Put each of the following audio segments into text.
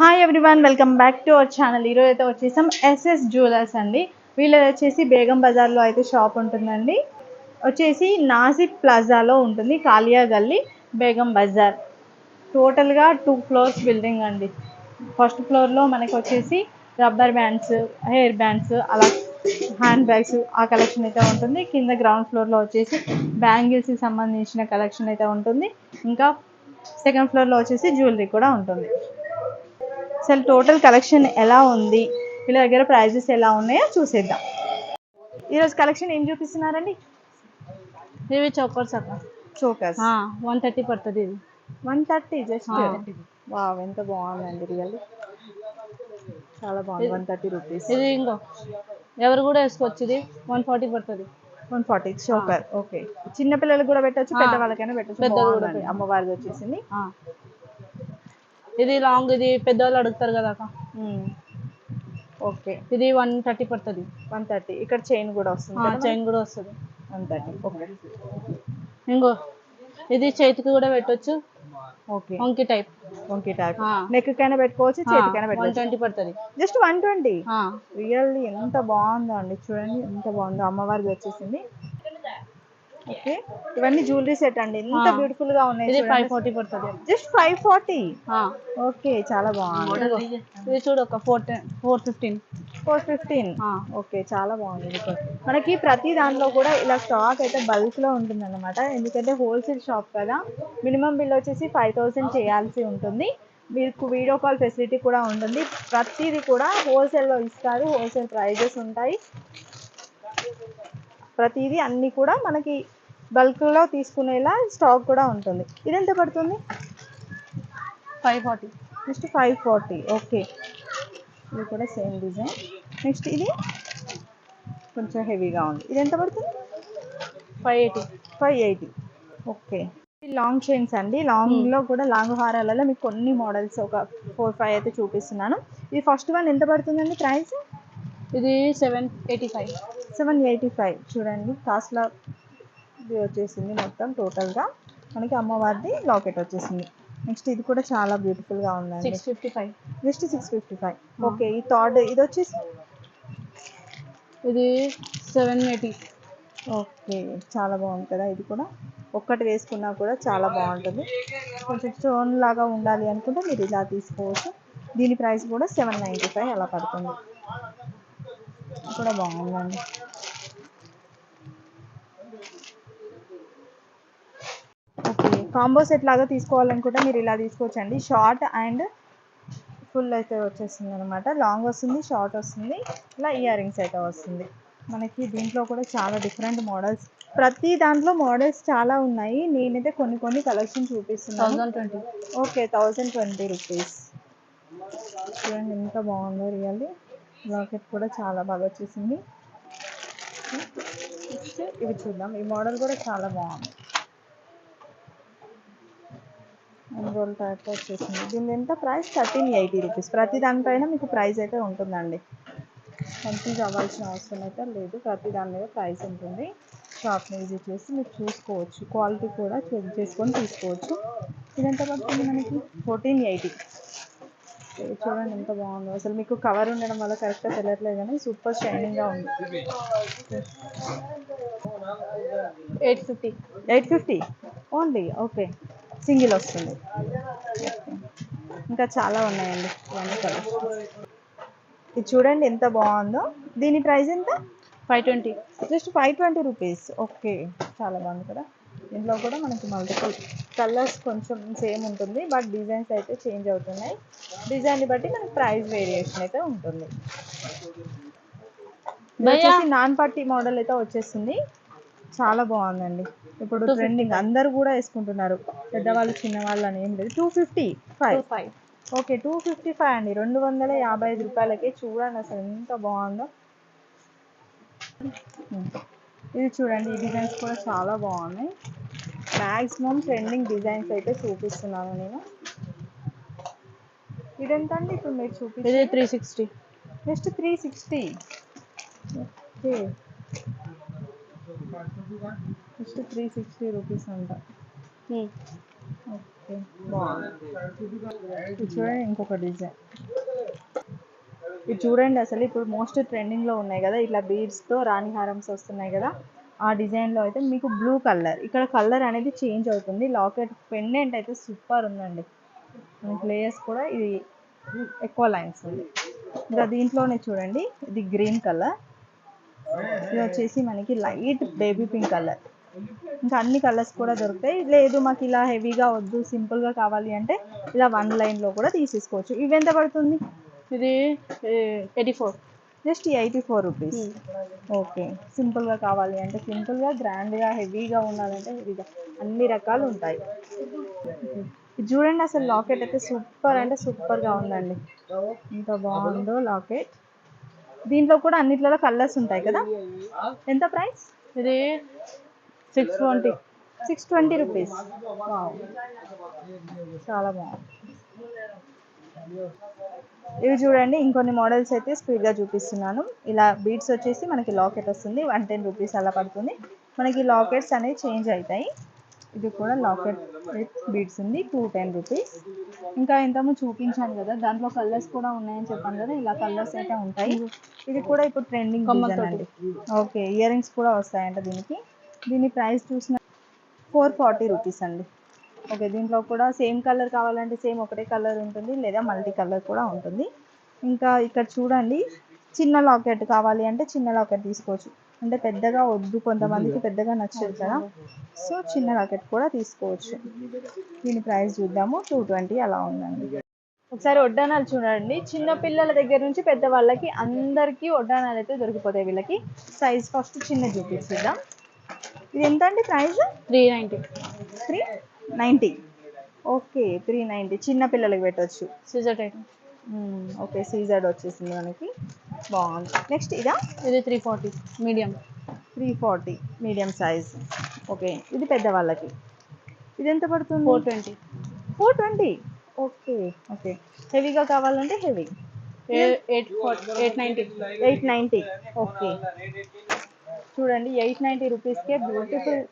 Hi everyone welcome back to our channel ఈరోజు అయితే వచ్చేసాం ఎస్ఎస్ జ్యువెలర్స్ అండి. వీళ్ళది వచ్చేసి బేగం బజార్లో అయితే షాప్ ఉంటుందండి. వచ్చేసి నాసిక్ ప్లాజాలో ఉంటుంది కాలియా గల్లీ బేగం బజార్. టోటల్గా టూ ఫ్లోర్స్ బిల్డింగ్ అండి. ఫస్ట్ ఫ్లోర్లో మనకి వచ్చేసి రబ్బర్ బ్యాండ్స్ హెయిర్ బ్యాండ్స్ అలా హ్యాండ్ బ్యాగ్స్ ఆ కలెక్షన్ అయితే ఉంటుంది. కింద గ్రౌండ్ ఫ్లోర్లో వచ్చేసి బ్యాంగిల్స్కి సంబంధించిన కలెక్షన్ అయితే ఉంటుంది. ఇంకా సెకండ్ ఫ్లోర్లో వచ్చేసి జ్యువెలరీ కూడా ఉంటుంది. అసలు టోటల్ కలెక్షన్ ఎలా ఉంది? వీళ్ళ దగ్గర ప్రైజెస్ ఎలా ఉన్నాయో చూసేద్దాం. ఈరోజు కలెక్షన్ ఏం చూపిస్తున్నారండి? ఇవి చోకర్స్ అక్క. చోకర్స్. వన్ థర్టీ పడుతుంది ఇది. One thirty just. వావ్ ఎంత బాగుందండి రియల్. చాలా బాగుంది వన్ థర్టీ రూపీస్. ఇది ఇంకో. ఎవరు కూడా వేసుకోవచ్చు ఇది. వన్ ఫార్టీ పడుతుంది. One forty. Choker okay. చిన్న పిల్లలకు కూడా పెట్టచ్చు. పెద్ద వాళ్ళకైనా పెట్టచ్చు. అమ్మవారిది వచ్చేసింది. ఇది లాంగ్ ఇది పెద్దవాళ్ళు అడుగుతారు కదా అక్క. ఓకే. ఇది వన్ థర్టీ పడుతుంది. One thirty. ఇక్కడ చైన్ కూడా వస్తుంది చైన్ కూడా వస్తుంది. One thirty. ఓకే. ఇంకో ఇది చేతికి కూడా పెట్టొచ్చు. ఓకే. వంకి టైప్. టైప్ ఆ. నెక్ కైనా పెట్టుకోవచ్చు చేతికైనా పెట్టుకోవచ్చు. ట్వంటీ పడుతుంది. Just one twenty. రియల్లీ ఎంత బాగుందో అండి చూడండి ఎంత బాగుందో అమ్మవారిది వచ్చేసింది. ఓకే. ఇవన్నీ జ్యువెలరీ సెట్ అండి. ఎంత. బ్యూటిఫుల్గా ఉన్నాయి ఫైవ్ ఫార్టీ పడుతుంది. జస్ట్ ఫైవ్ ఫార్టీ ఓకే చాలా బాగుంది. ఇది చూడు ఒక four four fifteen four fifteen. Okay చాలా బాగుంది. మనకి ప్రతి దాంట్లో కూడా ఇలా స్టాక్ అయితే బల్క్లో ఉంటుంది అనమాట ఎందుకంటే హోల్సేల్ షాప్ కదా. మినిమం బిల్ వచ్చేసి ఫైవ్ థౌసండ్ చేయాల్సి ఉంటుంది. మీకు వీడియో కాల్ ఫెసిలిటీ కూడా ఉంటుంది. ప్రతిదీ కూడా హోల్సేల్లో ఇస్తారు. హోల్సేల్ ప్రైజెస్ ఉంటాయి. ప్రతిదీ అన్నీ కూడా మనకి బల్క్లో తీసుకునేలా స్టాక్ కూడా ఉంటుంది. ఇది ఎంత పడుతుంది? Five forty. Next five forty. Okay. ఇది కూడా సేమ్ డిజైన్. నెక్స్ట్ ఇది? కొంచెం హెవీగా ఉంది. ఇది ఎంత పడుతుంది? Five eighty. Five eighty. Okay. Long chains అండి. లాంగ్లో కూడా లాంగ్ హారాలలో మీకు కొన్ని మోడల్స్ ఒక ఫోర్ ఫైవ్ అయితే చూపిస్తున్నాను. ఇది ఫస్ట్ వన్ ఎంత పడుతుందండి ప్రైస్ ఇది seven eighty five seven eighty five చూడండి కాస్ట్లో ఇది వచ్చేసింది మొత్తం టోటల్గా మనకి అమ్మవారిది లాకెట్ వచ్చేసింది. నెక్స్ట్ ఇది కూడా చాలా బ్యూటిఫుల్గా ఉందండి. Six fifty five just six fifty five okay ఈ థర్డ్ ఇది వచ్చేసి ఇది సెవెన్ ఎయిటీ. ఓకే చాలా బాగుంది కదా ఇది కూడా. ఒక్కటి వేసుకున్నా కూడా చాలా బాగుంటుంది. కొంచెం స్టోన్ లాగా ఉండాలి అనుకుంటే మీరు ఇలా తీసుకోవచ్చు. దీని ప్రైస్ కూడా సెవెన్ నైంటీ ఫైవ్ అలా పడుతుంది. కూడా బాగుందండి. ఓకే కాంబో సెట్ లాగా తీసుకోవాలనుకుంటే మీరు ఇలా తీసుకోవచ్చండి. షార్ట్ అండ్ ఫుల్ అయితే వచ్చేస్తుంది అనమాట లాంగ్ వస్తుంది షార్ట్ వస్తుంది ఇలా ఇయర్ రింగ్స్ అయితే వస్తుంది. మనకి దీంట్లో కూడా చాలా డిఫరెంట్ మోడల్స్. ప్రతి దాంట్లో మోడల్స్ చాలా ఉన్నాయి. నేనైతే కొన్ని కొన్ని కలెక్షన్ చూపిస్తున్నాను. Thousand twenty. Okay thousand twenty rupees. చూడండి ఎంత బాగుందో రియల్లీ. లాకెట్ కూడా చాలా బాగా వచ్చేసింది. ఇవి చూద్దాం. ఈ మోడల్ కూడా చాలా బాగుంది. రోల్ టైప్ వచ్చేసింది దీని ఎంత ప్రైస్ థర్టీన్ ఎయిటీ రూపీస్ ప్రతి దానిపైన మీకు ప్రైస్ అయితే ఉంటుందండి. కన్ఫ్యూజ్ అవ్వాల్సిన అవసరం అయితే లేదు. ప్రతి దాని మీద ప్రైస్ ఉంటుంది. షాప్ని విజిట్ చేసి మీరు చూసుకోవచ్చు. క్వాలిటీ కూడా చెక్ చేసుకొని తీసుకోవచ్చు. ఇది ఎంత పడుతుంది మనకి? ఫోర్టీన్ ఎయిటీ చూడండి ఎంత బాగుందో. అసలు మీకు కవర్ ఉండడం వల్ల కరెక్ట్గా తెలియట్లేదు కానీ సూపర్ షైనింగ్గా ఉంది. Eight fifty eight fifty only okay single వస్తుంది. ఇంకా చాలా ఉన్నాయండి. ఇవన్నీ కలర్స్ ఇది చూడండి ఎంత బాగుందో. దీని ప్రైస్ ఎంత? Five twenty just five twenty rupees okay చాలా బాగుంది కదా. ఇందులో కూడా మనకి మల్టిపుల్ కలర్స్ కొంచెం సేమ్ ఉంటుంది. బట్ డిజైన్స్ అయితే చేంజ్ అవుతున్నాయి. డిజైన్ని బట్టి మనకి ప్రైస్ వేరియేషన్ అయితే ఉంటుంది. వచ్చేసి నాన్ పట్టి మోడల్ అయితే వచ్చేస్తుంది చాలా బాగుందండి. ఇప్పుడు ట్రెండింగ్ అందరూ కూడా వేసుకుంటున్నారు. పెద్దవాళ్ళు చిన్నవాళ్ళు అని ఏం లేదు. Two fifty five five okay two fifty five అండి. రెండు వందల యాభై ఐదు రూపాయలకి చూడండి అసలు ఎంత బాగుందో. ఇది చూడండి ఈ డిజైన్స్ కూడా చాలా బాగున్నాయి. మ్యాక్సిమం ట్రెండింగ్ డిజైన్స్ అయితే చూపిస్తున్నాను నేను. ఇదెంత అండి ఇప్పుడు మీరు చూపి ఇది three sixty just three sixty okay. Just three sixty rupees అంట. ఓకే. బాగుంది చూడండి ఇంకొక డిజైన్. ఇది చూడండి అసలు ఇప్పుడు మోస్ట్ ట్రెండింగ్లో ఉన్నాయి కదా ఇట్లా బీడ్స్తో రాణి హారమ్స్ వస్తున్నాయి కదా ఆ డిజైన్లో అయితే మీకు బ్లూ కలర్ ఇక్కడ కలర్ అనేది చేంజ్ అవుతుంది. లాకెట్ పెండెంట్ అయితే సూపర్ ఉందండి. మనకి లేయర్స్ కూడా ఇది ఎక్కువ లైన్స్ ఉంది. ఇంకా దీంట్లోనే చూడండి ఇది గ్రీన్ కలర్ ఇది వచ్చేసి మనకి లైట్ బేబీ పింక్ కలర్ ఇంకా అన్ని కలర్స్ కూడా దొరుకుతాయి. లేదు మాకు ఇలా హెవీగా వద్దు సింపుల్గా కావాలి అంటే ఇలా వన్ లైన్లో కూడా తీసేసుకోవచ్చు. ఇవి ఎంత పడుతుంది? ఇది eighty four just eighty four rupees okay. సింపుల్గా కావాలి అంటే సింపుల్గా గ్రాండ్గా హెవీగా ఉండాలంటే హెవీగా. అన్ని రకాలు ఉంటాయి. ఇది చూడండి అసలు లాకెట్ అయితే సూపర్ అంటే సూపర్గా ఉందండి. ఎంత బాగుందో లాకెట్. దీంట్లో కూడా అన్నిట్లలో కలర్స్ ఉంటాయి కదా? ఎంత ప్రైస్? ఇది six twenty. Six twenty rupees. చాలా బాగుంది. ఇవి చూడండి ఇంకొన్ని మోడల్స్ అయితే స్పీడ్గా చూపిస్తున్నాను. ఇలా బీడ్స్ వచ్చేసి మనకి లాకెట్ వస్తుంది వన్ టెన్ రూపీస్ అలా పడుతుంది. మనకి లాకెట్స్ అనేవి చేంజ్ అవుతాయి. ఇది కూడా లాకెట్ విత్ బీడ్స్ ఉంది టూ టెన్ రూపీస్. ఇంకా ఇంతకుముందు చూపించాను కదా దాంట్లో కలర్స్ కూడా ఉన్నాయని చెప్పాను కదా ఇలా కలర్స్ అయితే ఉంటాయి. ఇది కూడా ఇప్పుడు ట్రెండింగ్ ఓకే ఇయర్ రింగ్స్ కూడా వస్తాయంట దీనికి. దీని ప్రైస్ చూసిన ఫోర్ ఫార్టీ రూపీస్ అండి. ఓకే దీంట్లో కూడా సేమ్ కలర్ కావాలంటే సేమ్ ఒకటే కలర్ ఉంటుంది లేదా మల్టీ కలర్ కూడా ఉంటుంది. ఇంకా ఇక్కడ చూడండి చిన్న లాకెట్ కావాలి అంటే చిన్న లాకెట్ తీసుకోవచ్చు. అంటే పెద్దగా వద్దు కొంతమందికి పెద్దగా నచ్చదు కదా. సో చిన్న లాకెట్ కూడా తీసుకోవచ్చు. దీని ప్రైస్ చూద్దాము టూ ట్వంటీ అలా ఉందండి. ఒకసారి వడ్డానాలు చూడండి. చిన్న పిల్లల దగ్గర నుంచి పెద్ద వాళ్ళకి అందరికీ వడ్డానాలు అయితే దొరికిపోతాయి వీళ్ళకి. సైజ్ ఫస్ట్ చిన్న చూపించుద్దాం ఇది ఎంత అండి price? Three ninety three? Ninety okay three ninety చిన్న పిల్లలకి పెట్టవచ్చు సిజర్ ఓకే సీజర్డ్ వచ్చేసింది మనకి. బాగుంది. నెక్స్ట్ ఇదా? ఇది three forty medium. Three forty medium size. Okay ఇది పెద్దవాళ్ళకి ఇది ఎంత పడుతుంది? Four twenty. Four twenty? Okay okay. హెవీగా కావాలంటే heavy. Eight eight ninety eight ninety okay. చూడండి ఎయిట్ నైంటీ రూపీస్కే బ్యూటిఫుల్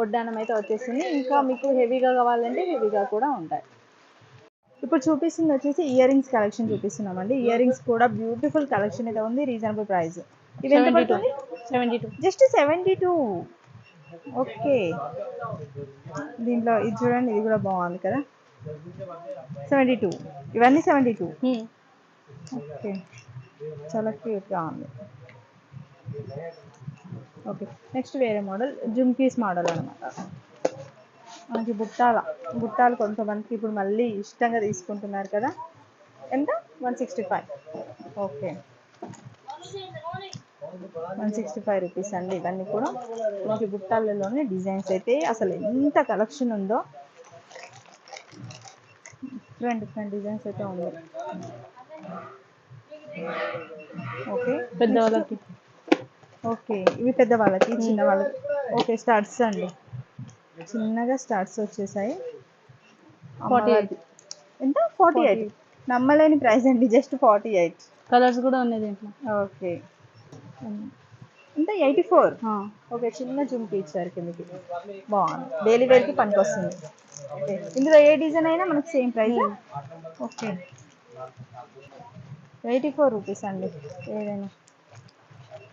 వడ్డానం అయితే వచ్చేసింది. ఇంకా మీకు హెవీగా కావాలంటే హెవీగా కూడా ఉంటాయి. ఇప్పుడు చూపిస్తుంది వచ్చేసి ఇయర్ రింగ్స్ కలెక్షన్ చూపిస్తున్నామండి. ఇయర్ రింగ్స్ కూడా బ్యూటిఫుల్ కలెక్షన్ అయితే ఉంది రీజనబుల్ ప్రైస్ ఇవి ఎంత సెవెంటీ టూ పడుతుంది? Seventy two just seventy two okay దీంట్లో ఇది చూడండి ఇది కూడా బాగుంది కదా. సెవెంటీ టూ ఇవన్నీ సెవెంటీ టూ ఓకే చాలా క్యూట్గా ఉంది. ఓకే నెక్స్ట్ వేరే మోడల్ జుమ్కీస్ మోడల్ అనమాట మనకి బుట్టాల బుట్టాలు కొంతమందికి ఇప్పుడు మళ్ళీ ఇష్టంగా తీసుకుంటున్నారు కదా. ఎంత? One sixty five okay one sixty five rupees అండి ఇవన్నీ కూడా. మనకి బుట్టాలలోనే డిజైన్స్ అయితే అసలు ఎంత కలెక్షన్ ఉందో. డిఫరెంట్ డిఫరెంట్ డిజైన్స్ అయితే ఉంది ఓకే పెద్ద వాళ్ళకి ఓకే. ఇవి పెద్ద వాళ్ళకి చిన్న వాళ్ళకి ఓకే స్టార్ట్స్ అండి. చిన్నగా స్టార్ట్స్ వచ్చేసాయి. ఫార్టీ. ఎంత? Forty eight. నమ్మలేని ప్రైస్ అండి జస్ట్ ఫార్టీ ఎయిట్. కలర్స్ కూడా ఉన్నాయి దీంట్లో. ఓకే. ఎంత? Eighty four? ఓకే చిన్న జుమ్కి ఇచ్చారు కిందకి. బాగుంది. డైలీ వేర్కి పనికి వస్తుంది ఓకే. ఇందులో ఏ డిజైన్ అయినా మనకి same price. Okay. Eighty four rupees అండి. ఏదైనా.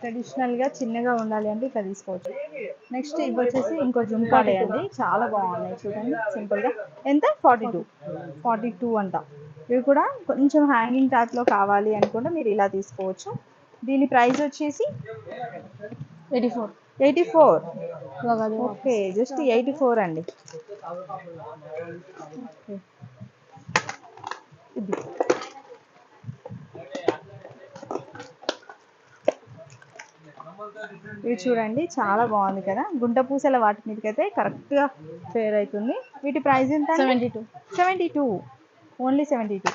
ట్రెడిషనల్గా చిన్నగా ఉండాలి అంటే ఇక్కడ తీసుకోవచ్చు. నెక్స్ట్ ఇవి వచ్చేసి ఇంకో జుమ్కాడే అండి. చాలా బాగున్నాయి చూడండి. సింపుల్గా ఎంత? ఫార్టీ టూ ఫార్టీ టూ అంట. ఇవి కూడా కొంచెం హ్యాంగింగ్ టైప్లో కావాలి అనుకుంటే మీరు ఇలా తీసుకోవచ్చు. దీని ప్రైస్ వచ్చేసి eighty four eighty four okay just eighty four అండి. ఓకే. ఇది. ఇవి చూడండి చాలా బాగుంది కదా. గుంట పూసల వాటి మీదకైతే కరెక్ట్గా ఫేర్ అవుతుంది వీటి ప్రైస్ ఎంత seventy two seventy two only seventy two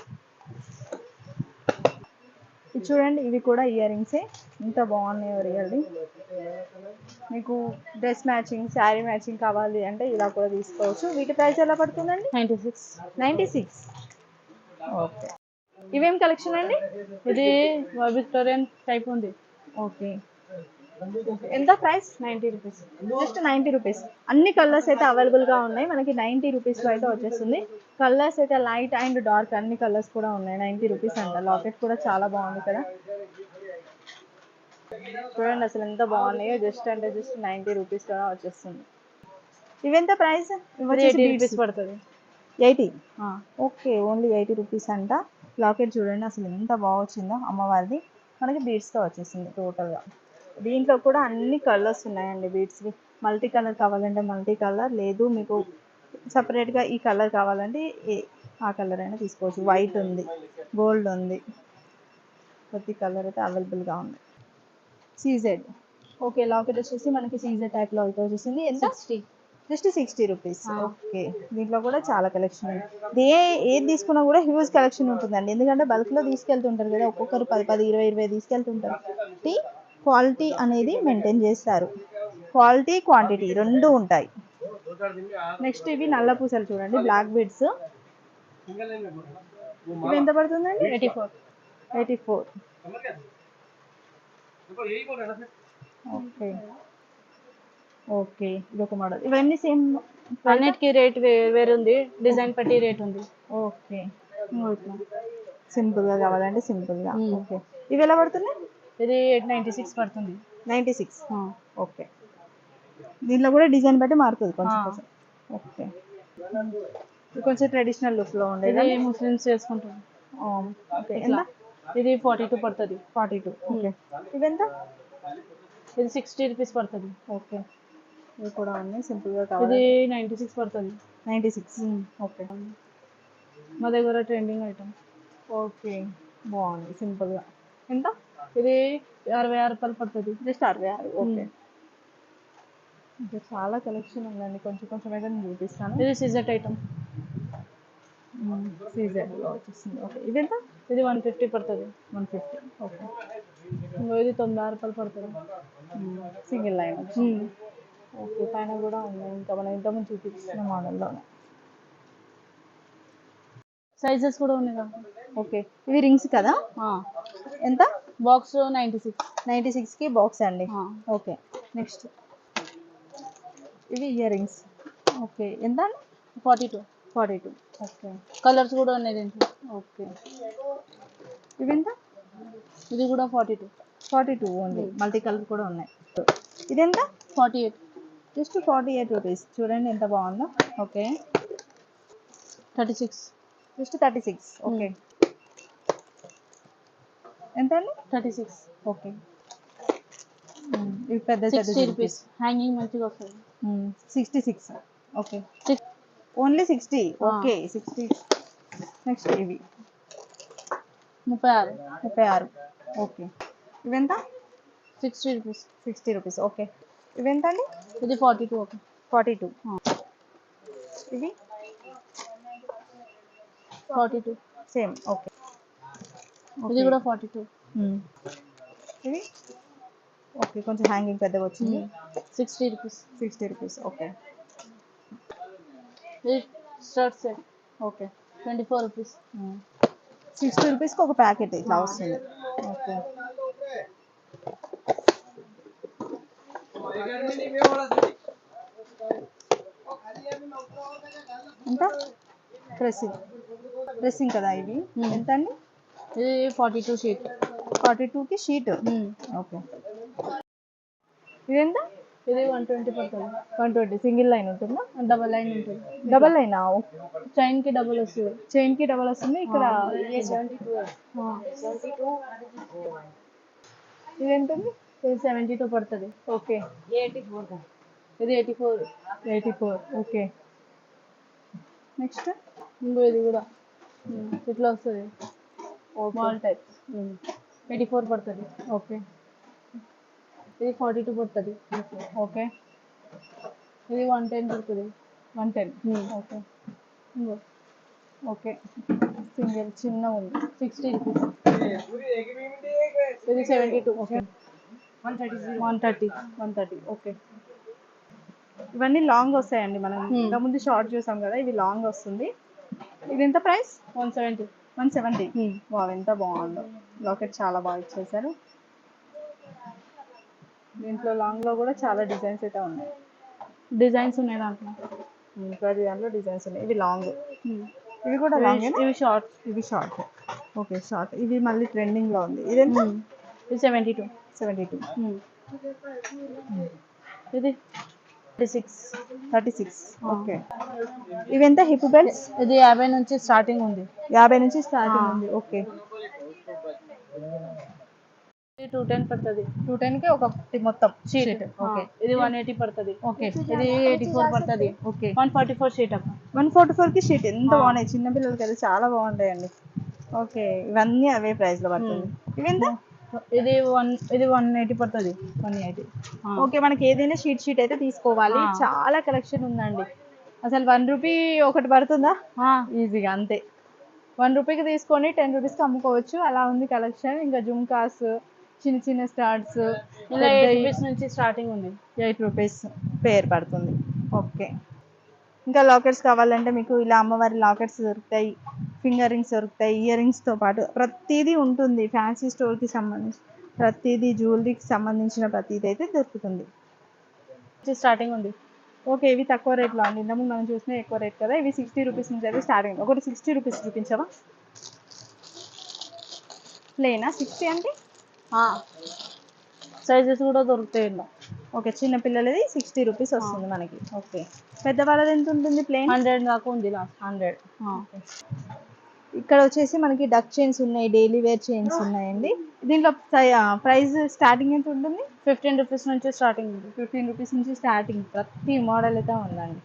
ఇది చూడండి ఇవి కూడా ఇయర్ రింగ్సే ఎంత బాగున్నాయో రియల్లీ మీకు డ్రెస్ మ్యాచింగ్ శారీ మ్యాచింగ్ కావాలి అంటే ఇలా కూడా తీసుకోవచ్చు. వీటి ప్రైస్ ఎలా పడుతుందండి? Ninety six ninety six okay ఇవేం కలెక్షన్ అండి? ఇది విక్టోరియన్ టైప్ ఉంది. ఓకే ఎంత price ninety rupees just ninety rupees అన్ని కలర్స్ అయితే అవైలబుల్గా ఉన్నాయి. మనకి నైంటీ రూపీస్లో అయితే వచ్చేస్తుంది. కలర్స్ అయితే లైట్ అండ్ డార్క్ అన్ని కలర్స్ కూడా ఉన్నాయి. నైంటీ రూపీస్ అంట. లాకెట్ కూడా చాలా బాగుంది కదా చూడండి అసలు ఎంత బాగున్నాయో. జస్ట్ అంటే జస్ట్ నైంటీ రూపీస్ కూడా వచ్చేస్తుంది. ఇవెంత ప్రైస్ ఎయిటీ రూపీస్ పడుతుంది. Eighty? Okay only eighty rupees అంట. లాకెట్ చూడండి అసలు ఎంత బాగా వచ్చిందో అమ్మవారిది. మనకి బీడ్స్తో వచ్చేసింది టోటల్గా దీంట్లో కూడా అన్ని కలర్స్ ఉన్నాయండి బీడ్స్వి మల్టీ కలర్ కావాలంటే మల్టీ కలర్ లేదు మీకు సపరేట్గా ఈ కలర్ కావాలంటే ఆ కలర్ అయినా తీసుకోవచ్చు. వైట్ ఉంది గోల్డ్ ఉంది. ప్రతి కలర్ అయితే అవైలబుల్గా ఉంది. సీజెడ్ ఓకే లాకెట్ వచ్చేసి మనకి సీజెడ్ టైప్లో అయితే వచ్చేసింది. ఎంత? Sixty just sixty rupees. Okay దీంట్లో కూడా చాలా కలెక్షన్ ఉంది. ఏ ఏది తీసుకున్నా కూడా హ్యూజ్ కలెక్షన్ ఉంటుందండి. ఎందుకంటే బల్క్లో తీసుకెళ్తుంటారు కదా ఒక్కొక్కరు పది పది ఇరవై ఇరవై తీసుకెళ్తుంటారు. క్వాలిటీ అనేది మెయింటైన్ చేస్తారు. క్వాలిటీ క్వాంటిటీ రెండు ఉంటాయి. నెక్స్ట్ ఇవి నల్ల పూసలు చూడండి బ్లాక్ బీడ్స్. ఇవి ఎంత పడుతుందండి? Eighty four eighty four okay okay ఇది ఒక మోడల్ ఇవన్నీ సేమ్ అన్నిటికీ రేట్ వేరే ఉంది. డిజైన్ బట్టి రేట్ ఉంది. ఓకే సింపుల్గా కావాలంటే సింపుల్గా. ఓకే ఇవి ఎలా పడుతున్నాయి? ఇది ఎయిట్ నైంటీ సిక్స్ పడుతుంది. Ninety six. ఓకే. దీంట్లో కూడా డిజైన్ బట్టి మారుతుంది కొంచెం ఓకే. ఇది కొంచెం ట్రెడిషనల్ లుక్లో ఉండేది? ఇది ముస్లిమ్స్ చేసుకుంటారు. ఓకే. ఎంత? ఇది ఫార్టీ టూ పడుతుంది. ఫార్టీ టూ ఓకే ఇవెంత? ఇది సిక్స్టీ రూపీస్ పడుతుంది. ఓకే. ఇవి కూడా ఉన్నాయి సింపుల్గా ఇది కావాలి. నైంటీ సిక్స్ పడుతుంది. Ninety six. ఓకే. మా దగ్గర ట్రెండింగ్ ఐటమ్ ఓకే. బాగుంది సింపుల్గా ఎంత? ఇది అరవై ఆరు రూపాయలు పడుతుంది. జస్ట్ అరవై ఆరు ఓకే. ఇంకా చాలా కలెక్షన్ ఉందండి. కొంచెం కొంచెం అయితే నేను చూపిస్తాను. ఇది సిజెట్ ఐటమ్. సీజన్లో వచ్చేసింది. ఓకే. ఇదెంత ఇది వన్ ఫిఫ్టీ పడుతుంది. One fifty. ఓకే. ఇంకో ఇది తొంభై ఆరు రూపాయలు పడుతుంది. Single line okay. పైన కూడా ఉన్నాయి ఇంకా మనం ఇంతకుముందు చూపించిన మోడల్లో సైజెస్ కూడా ఉన్నాయి కదా. ఓకే. ఇవి రింగ్స్ కదా? ఎంత? Box ninety six. నైంటీ సిక్స్కి బాక్స్ అండి. ఓకే. నెక్స్ట్. ఇవి ఇయర్ రింగ్స్. ఓకే. ఎంత forty two. Forty two. Okay. Colours కూడా ఉన్నాయి దీంట్లో. ఓకే. ఇవి ఎంత? ఇది కూడా forty two. Forty two only. Multi colour కూడా ఉన్నాయి. ఇదెంత forty eight. Just forty eight rupees. చూడండి ఎంత బాగుందో. Okay. Thirty six. Just thirty six. Okay. ఎంత అండి థర్టీ సిక్స్. ఓకే. ఇవి పెద్ద సిక్స్టీ రూపీస్. హ్యాంగింగ్ మంచిగా వస్తుంది. Sixty six. Okay. Only sixty. Okay. Sixty. Next ఇవి. ముప్పై ఆరు. ముప్పై ఆరు. Okay. ఇవెంత? Sixty rupees. Sixty rupees. Okay. ఇవెంత అండి ఇది forty two okay. Forty two. ఇవి? Forty two. సేమ్. ఓకే. ఇది కూడా ఫార్టీ టూ ఇవి ఓకే కొంచెం హ్యాంగింగ్ పెద్దగా వచ్చింది. Sixty rupees sixty rupees okay ఇది స్టర్ట్ set okay twenty four rupees sixty రూపీస్కి ఒక ప్యాకెట్ ఇట్లా వస్తుంది ఓకే ఎంత? ప్రెస్సింగ్ ప్రెస్సింగ్ కదా ఇవి Hmm. ఎంత అండి ఇది ఫార్టీ టూ షీట్ ఫార్టీ టూకి షీట్ ఓకే ఇది ఎంత ఇది వన్ ట్వంటీ పడుతుంది. వన్ ట్వంటీ సింగిల్ లైన్ ఉంటుందా? డబల్ లైన్ ఉంటుంది. డబల్ లైనా చైన్కి డబుల్ వస్తుంది. చైన్కి డబల్ వస్తుంది ఇక్కడ ఇది ఎంత ఉంది ఇది సెవెంటీ టూ పడుతుంది. ఓకే ఇది eighty four eighty four okay next ఇంకో ఇది కూడా. ఇట్లా వస్తుంది. స్మాల్ టైప్ ఎయిటీ ఫోర్ పడుతుంది. ఓకే ఇది ఫార్టీ టూ పడుతుంది ఓకే ఇది వన్ టెన్ పడుతుంది. One ten okay okay single చిన్న ఉంది. సిక్స్టీ రూపీస్ ఇది seventy two okay one thirty one thirty one thirty okay ఇవన్నీ లాంగ్ వస్తాయండి మనం. Hmm. ఇంతకుముందు షార్ట్ చూసాం కదా ఇవి లాంగ్ వస్తుంది. ఇది ఎంత price one seventy one seventy. బాగా ఎంత బాగుందో. లాకెట్ చాలా బాగా ఇచ్చేసారు. దీంట్లో లాంగ్లో కూడా చాలా డిజైన్స్ అయితే ఉన్నాయి. డిజైన్స్ ఉన్నాయి దాంట్లో. ప్రతి దాంట్లో డిజైన్స్ ఉన్నాయి. ఇవి లాంగ్ ఇవి కూడా లాంగ్ ఇవి- ఇవి షార్ట్ ఇవి షార్ట్ ఓకే షార్ట్ ఇది మళ్ళీ ట్రెండింగ్లో ఉంది. ఇది సెవెంటీ టూ సెవెంటీ టూ ఇది? Thirty six thirty six okay ఇవి ఎంత? హిప్ బెల్ట్స్ ఇది యాభై నుంచి స్టార్టింగ్ ఉంది. యాభై నుంచి స్టార్టింగ్ ఉంది. ఓకే టూ టెన్ పడుతుంది. టూ టెన్కి ఒకటి మొత్తం షీట్ ఓకే ఇది వన్ ఎయిటీ పడుతుంది. ఓకే ఇది ఎయిటీ ఫోర్ పడుతుంది. Okay one forty four sheet one forty ఫోర్కి షీట్ ఎంత బాగున్నాయి? చిన్న పిల్లలకి అయితే చాలా బాగుంటాయండి. ఓకే ఇవన్నీ అవే ప్రైస్లో పడుతుంది. ఇవి ఎంత? ఇది వన్ ఇది వన్ ఎయిటీ పడుతుంది. One eighty. ఓకే మనకి ఏదైనా షీట్ షీట్ అయితే తీసుకోవాలి. చాలా కలెక్షన్ ఉందండి. అసలు వన్ రూపీ ఒకటి పడుతుందా? ఈజీగా అంతే. వన్ రూపీకి తీసుకొని టెన్ రూపీస్కి అమ్ముకోవచ్చు. అలా ఉంది కలెక్షన్ ఇంకా జుమ్కాస్ చిన్న చిన్న స్టార్ట్స్ ఇలా ఎయిట్ రూపీస్ నుంచి స్టార్టింగ్ ఉంది. ఎయిట్ రూపీస్ పేర్ పడుతుంది. ఓకే. ఇంకా లాకెట్స్ కావాలంటే మీకు ఇలా అమ్మవారి లాకెట్స్ దొరుకుతాయి. ఫింగర్ రింగ్స్ దొరుకుతాయి ఇయర్ రింగ్స్తో పాటు ప్రతిదీ ఉంటుంది ఫ్యాన్సీ స్టోర్కి సంబంధించి ప్రతిదీ జ్యువెలరీకి సంబంధించిన ప్రతిదీ అయితే దొరుకుతుంది. స్టార్టింగ్ ఉంది. ఓకే ఇవి తక్కువ రేట్లో అండి. ఇంతకుముందు మనం చూసిన ఎక్కువ రేట్ కదా ఇవి సిక్స్టీ రూపీస్ నుంచి అయితే స్టార్టింగ్ ఒకటి సిక్స్టీ రూపీస్ చూపించవా? ప్లేనా సిక్స్టీ అంటే? సైజెస్ కూడా దొరుకుతాయి ఇలా ఓకే చిన్న పిల్లలది సిక్స్టీ రూపీస్ వస్తుంది మనకి. ఓకే. పెద్దవాళ్ళది ఎంత ఉంటుంది ప్లేన్ హండ్రెడ్ దాకా ఉంది లాస్ట్. హండ్రెడ్. ఇక్కడ వచ్చేసి మనకి డక్ చైన్స్ ఉన్నాయి డైలీ వేర్ చైన్స్ ఉన్నాయండి. దీంట్లో ప్రైస్ స్టార్టింగ్ ఎంత ఉంటుంది? ఫిఫ్టీన్ రూపీస్ నుంచి స్టార్టింగ్ ఫిఫ్టీన్ రూపీస్ నుంచి స్టార్టింగ్ ప్రతి మోడల్ అయితే ఉందండి.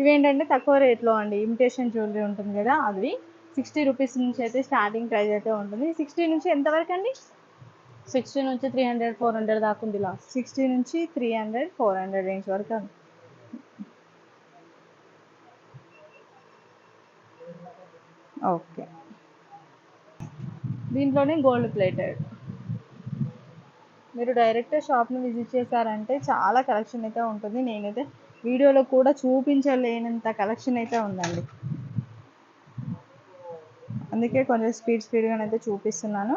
ఇవేంటంటే తక్కువ రేట్లో అండి. ఇమిటేషన్ జ్యువెలరీ ఉంటుంది కదా అది సిక్స్టీ రూపీస్ నుంచి అయితే స్టార్టింగ్ ప్రైస్ అయితే ఉంటుంది. సిక్స్టీ నుంచి ఎంతవరకు అండి? సిక్స్టీ నుంచి త్రీ హండ్రెడ్ ఫోర్ హండ్రెడ్ దాకా ఉంది లాస్ట్ సిక్స్టీ నుంచి three hundred four hundred range వరకు ఓకే. దీంట్లోనే గోల్డ్ ప్లేటెడ్. మీరు డైరెక్ట్ షాప్ని విజిట్ చేశారంటే చాలా కలెక్షన్ అయితే ఉంటుంది. నేనైతే వీడియోలో కూడా చూపించలేనంత కలెక్షన్ అయితే ఉందండి. అందుకే కొంచెం స్పీడ్ స్పీడ్గా అయితే చూపిస్తున్నాను.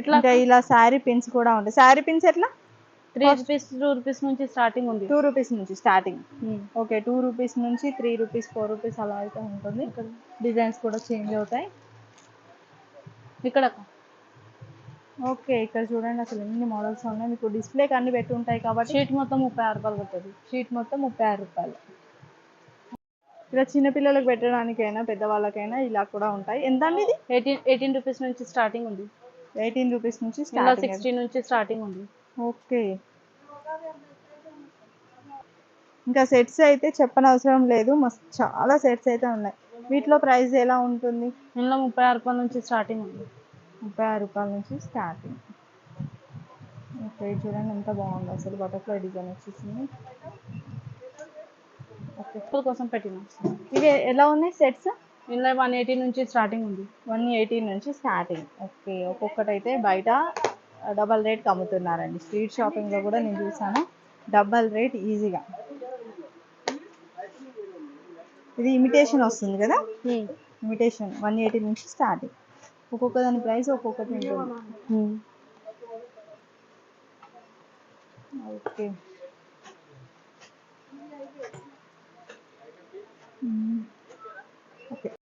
ఇట్లా ఇలా శారీ పిన్స్ కూడా ఉంటాయి. శారీ పిన్స్ ఎట్లా? త్రీ రూపీస్ టూ రూపీస్ నుంచి స్టార్టింగ్ ఉంది. టూ రూపీస్ నుంచి స్టార్టింగ్. ఓకే టూ రూపీస్ నుంచి త్రీ రూపీస్ ఫోర్ రూపీస్ అలా అయితే ఉంటుంది. డిజైన్స్ కూడా చేంజ్ అవుతాయి. ఇక్కడ ఓకే ఇక్కడ చూడండి అసలు ఎన్ని మోడల్స్ ఉన్నాయి. మీకు డిస్ప్లేకి అన్ని పెట్టి ఉంటాయి కాబట్టి షీట్ మొత్తం ముప్పై ఆరు రూపాయలు పడుతుంది. షీట్ మొత్తం ముప్పై ఆరు రూపాయలు. ఇలా చిన్నపిల్లలకు పెట్టడానికైనా పెద్దవాళ్ళకైనా ఇలా కూడా ఉంటాయి. ఎంత అండి ఇది? ఎయిటీన్ ఎయిటీన్ రూపీస్ నుంచి స్టార్టింగ్ ఉంది. ఎయిటీన్ రూపీస్ నుంచి ఇలా స్టార్ట్ సిక్స్టీ నుంచి స్టార్టింగ్ ఉంది. ఓకే. ఇంకా సెట్స్ అయితే చెప్పనవసరం లేదు. మస్తు చాలా సెట్స్ అయితే ఉన్నాయి. వీటిలో ప్రైస్ ఎలా ఉంటుంది? ఇందులో ముప్పై ఆరు రూపాయల నుంచి స్టార్టింగ్ ఉంది. ముప్పై ఆరు రూపాయల నుంచి స్టార్టింగ్. ఓకే చూడండి ఎంత బాగుంది అసలు బటర్ఫ్లై డిజైన్ వచ్చేసింది. ఓకే. కోసం పెట్టినాం. ఇవి ఎలా ఉన్నాయి సెట్స్? ఇందులో వన్ ఎయిటీ నుంచి స్టార్టింగ్ ఉంది. వన్ ఎయిటీ నుంచి స్టార్టింగ్. ఓకే ఒక్కొక్కటి అయితే బయట డబల్ రేట్కి అమ్ముతున్నారండి. స్ట్రీట్ షాపింగ్లో కూడా నేను చూసాను డబల్ రేట్ ఈజీగా. ఇది ఇమిటేషన్ వస్తుంది కదా? ఇమిటేషన్ వన్ ఎయిటీ నుంచి స్టార్టింగ్. ఒక్కొక్క దాని ప్రైస్ ఒక్కొక్కటి ఉంటుంది. ఓకే. మ్మ్.